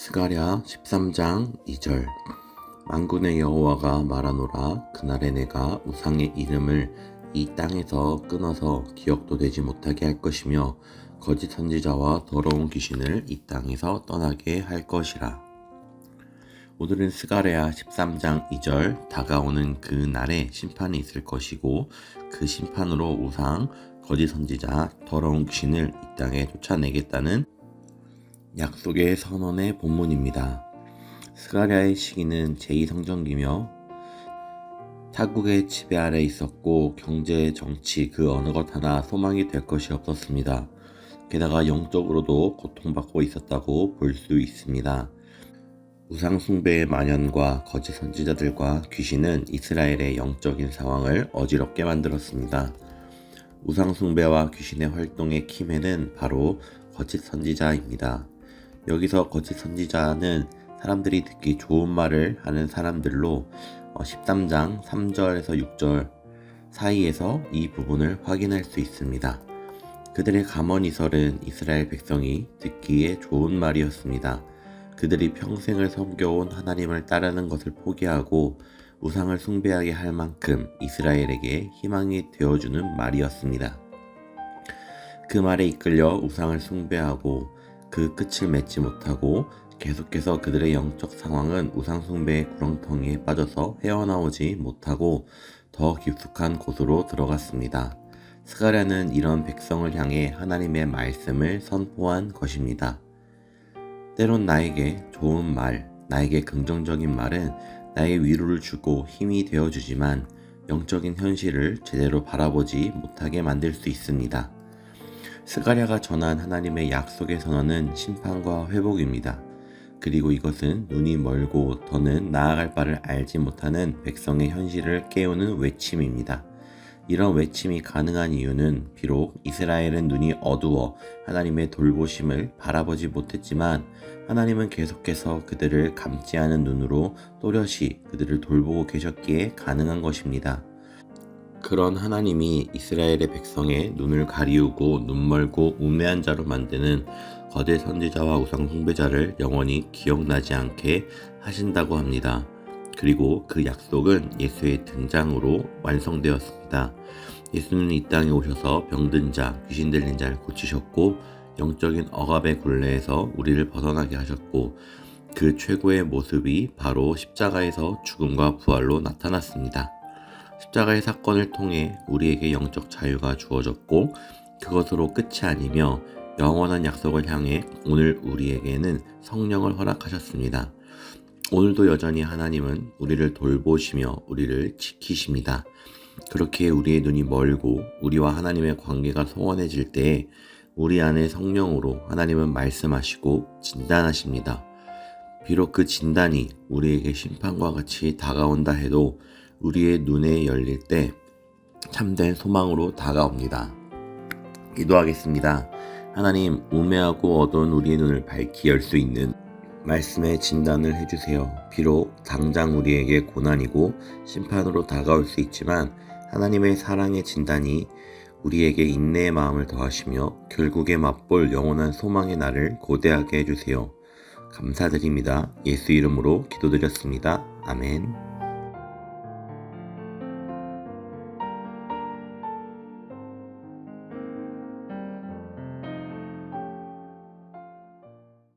스가랴 13장 2절. 만군의 여호와가 말하노라. 그날에 내가 우상의 이름을 이 땅에서 끊어서 기억도 되지 못하게 할 것이며 거짓 선지자와 더러운 귀신을 이 땅에서 떠나게 할 것이라. 오늘은 스가랴 13장 2절. 다가오는 그 날에 심판이 있을 것이고 그 심판으로 우상 거짓 선지자 더러운 귀신을 이 땅에 쫓아내겠다는 약속의 선언의 본문입니다. 스가랴의 시기는 제2성전기며 타국의 지배 아래 있었고 경제, 정치 그 어느 것 하나 소망이 될 것이 없었습니다. 게다가 영적으로도 고통받고 있었다고 볼 수 있습니다. 우상 숭배의 만연과 거짓 선지자들과 귀신은 이스라엘의 영적인 상황을 어지럽게 만들었습니다. 우상 숭배와 귀신의 활동의 키맨은 바로 거짓 선지자입니다. 여기서 거짓 선지자는 사람들이 듣기 좋은 말을 하는 사람들로 13장 3절에서 6절 사이에서 이 부분을 확인할 수 있습니다. 그들의 감언이설은 이스라엘 백성이 듣기에 좋은 말이었습니다. 그들이 평생을 섬겨온 하나님을 따르는 것을 포기하고 우상을 숭배하게 할 만큼 이스라엘에게 희망이 되어주는 말이었습니다. 그 말에 이끌려 우상을 숭배하고 그 끝을 맺지 못하고 계속해서 그들의 영적 상황은 우상숭배의 구렁텅이에 빠져서 헤어나오지 못하고 더 깊숙한 곳으로 들어갔습니다. 스가랴는 이런 백성을 향해 하나님의 말씀을 선포한 것입니다. 때론 나에게 좋은 말, 나에게 긍정적인 말은 나의 위로를 주고 힘이 되어주지만 영적인 현실을 제대로 바라보지 못하게 만들 수 있습니다. 스가랴가 전한 하나님의 약속의 선언은 심판과 회복입니다. 그리고 이것은 눈이 멀고 더는 나아갈 바를 알지 못하는 백성의 현실을 깨우는 외침입니다. 이런 외침이 가능한 이유는 비록 이스라엘은 눈이 어두워 하나님의 돌보심을 바라보지 못했지만 하나님은 계속해서 그들을 감지 않은 눈으로 또렷이 그들을 돌보고 계셨기에 가능한 것입니다. 그런 하나님이 이스라엘의 백성의 눈을 가리우고 눈멀고 우매한 자로 만드는 거대 선지자와 우상 숭배자를 영원히 기억나지 않게 하신다고 합니다. 그리고 그 약속은 예수의 등장으로 완성되었습니다. 예수는 이 땅에 오셔서 병든 자, 귀신 들린 자를 고치셨고 영적인 억압의 굴레에서 우리를 벗어나게 하셨고 그 최고의 모습이 바로 십자가에서 죽음과 부활로 나타났습니다. 십자가의 사건을 통해 우리에게 영적 자유가 주어졌고 그것으로 끝이 아니며 영원한 약속을 향해 오늘 우리에게는 성령을 허락하셨습니다. 오늘도 여전히 하나님은 우리를 돌보시며 우리를 지키십니다. 그렇게 우리의 눈이 멀고 우리와 하나님의 관계가 소원해질 때에 우리 안에 성령으로 하나님은 말씀하시고 진단하십니다. 비록 그 진단이 우리에게 심판과 같이 다가온다 해도 우리의 눈에 열릴 때 참된 소망으로 다가옵니다. 기도하겠습니다. 하나님, 우매하고 어두운 우리의 눈을 밝히 열 수 있는 말씀의 진단을 해주세요. 비록 당장 우리에게 고난이고 심판으로 다가올 수 있지만 하나님의 사랑의 진단이 우리에게 인내의 마음을 더하시며 결국에 맛볼 영원한 소망의 날을 고대하게 해주세요. 감사드립니다. 예수 이름으로 기도드렸습니다. 아멘.